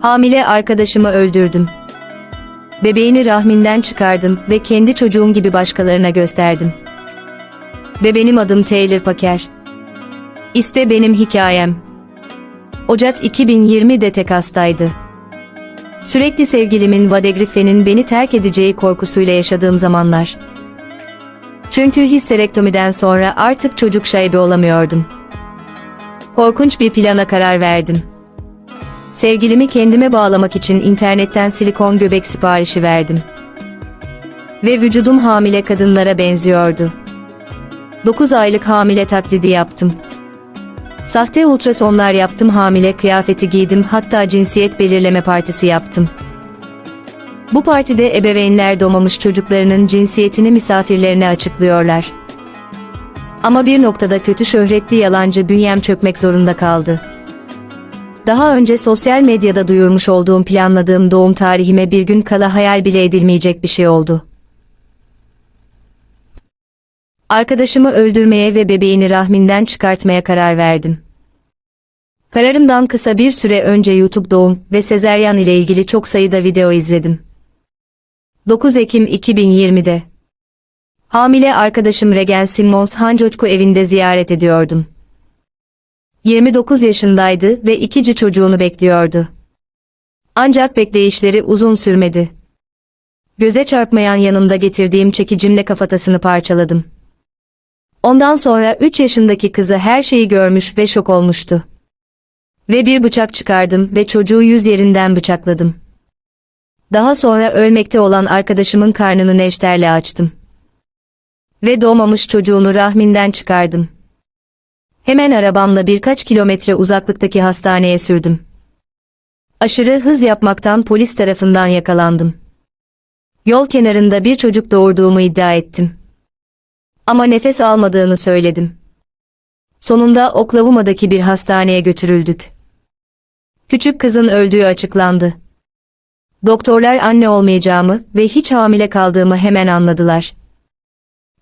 Hamile arkadaşımı öldürdüm. Bebeğini rahminden çıkardım ve kendi çocuğum gibi başkalarına gösterdim. Ve benim adım Taylor Packer. İşte benim hikayem. Ocak 2020'de tek hastaydı. Sürekli sevgilimin Vade Griffin'in beni terk edeceği korkusuyla yaşadığım zamanlar. Çünkü hisserektomiden sonra artık çocuk sahibi olamıyordum. Korkunç bir plana karar verdim. Sevgilimi kendime bağlamak için internetten silikon göbek siparişi verdim. Ve vücudum hamile kadınlara benziyordu. 9 aylık hamile taklidi yaptım. Sahte ultrasonlar yaptım hamile kıyafeti giydim hatta cinsiyet belirleme partisi yaptım. Bu partide ebeveynler doğmamış çocuklarının cinsiyetini misafirlerine açıklıyorlar. Ama bir noktada kötü şöhretli yalancı bünyem çökmek zorunda kaldı. Daha önce sosyal medyada duyurmuş olduğum planladığım doğum tarihime bir gün kala hayal bile edilmeyecek bir şey oldu. Arkadaşımı öldürmeye ve bebeğini rahminden çıkartmaya karar verdim. Kararımdan kısa bir süre önce YouTube doğum ve sezeryan ile ilgili çok sayıda video izledim. 9 Ekim 2020'de Hamile arkadaşım Regen Simmons Hancocku evinde ziyaret ediyordum. 29 yaşındaydı ve ikinci çocuğunu bekliyordu. Ancak bekleyişleri uzun sürmedi. Göze çarpmayan yanımda getirdiğim çekicimle kafatasını parçaladım. Ondan sonra 3 yaşındaki kızı her şeyi görmüş ve şok olmuştu. Ve bir bıçak çıkardım ve çocuğu yüz yerinden bıçakladım. Daha sonra ölmekte olan arkadaşımın karnını neşterle açtım. Ve doğmamış çocuğunu rahminden çıkardım. Hemen arabamla birkaç kilometre uzaklıktaki hastaneye sürdüm. Aşırı hız yapmaktan polis tarafından yakalandım. Yol kenarında bir çocuk doğurduğumu iddia ettim. Ama nefes almadığını söyledim. Sonunda Oklahoma'daki bir hastaneye götürüldük. Küçük kızın öldüğü açıklandı. Doktorlar anne olmayacağımı ve hiç hamile kaldığımı hemen anladılar.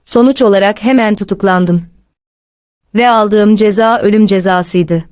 Sonuç olarak hemen tutuklandım. Ve aldığım ceza ölüm cezasıydı.